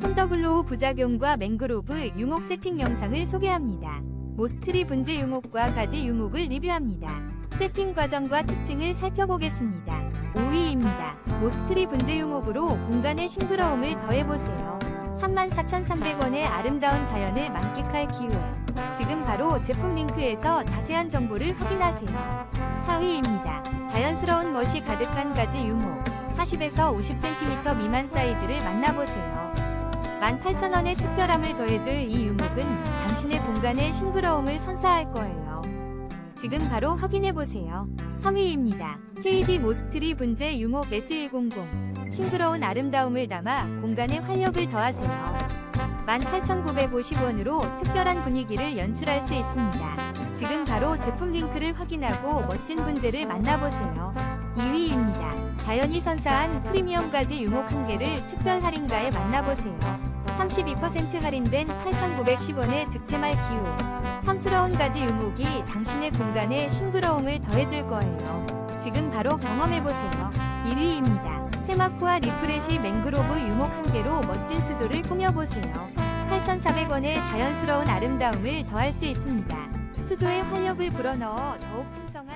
폰더글로우 부작용과 맹그로브 유목 세팅 영상을 소개합니다. 모스트리 분재 유목과 가지 유목을 리뷰합니다. 세팅 과정과 특징을 살펴보겠습니다. 5위입니다. 모스트리 분재 유목으로 공간의 싱그러움을 더해보세요. 34,300원의 아름다운 자연을 만끽할 기회. 지금 바로 제품 링크에서 자세한 정보를 확인하세요. 4위입니다. 자연스러운 멋이 가득한 가지 유목. 40에서 50cm 미만 사이즈를 만나보세요. 18,000원의 특별함을 더해줄 이 유목은 당신의 공간에 싱그러움을 선사할 거예요. 지금 바로 확인해보세요. 3위입니다. KD 모스트리 분재 유목 S100 싱그러운 아름다움을 담아 공간에 활력을 더하세요. 18,950원으로 특별한 분위기를 연출할 수 있습니다. 지금 바로 제품 링크를 확인하고 멋진 분재를 만나보세요. 2위입니다. 자연이 선사한 프리미엄 가지 유목 한 개를 특별 할인가에 만나보세요. 32% 할인된 8,910원의 득템할 기호. 탐스러운 가지 유목이 당신의 공간에 싱그러움을 더해줄 거예요. 지금 바로 경험해보세요. 1위입니다. 세마쿠아 리프레시 맹그로브 유목 한 개로 멋진 수조를 꾸며보세요. 8,400원의 자연스러운 아름다움을 더할 수 있습니다. 수조에 활력을 불어넣어 더욱 풍성한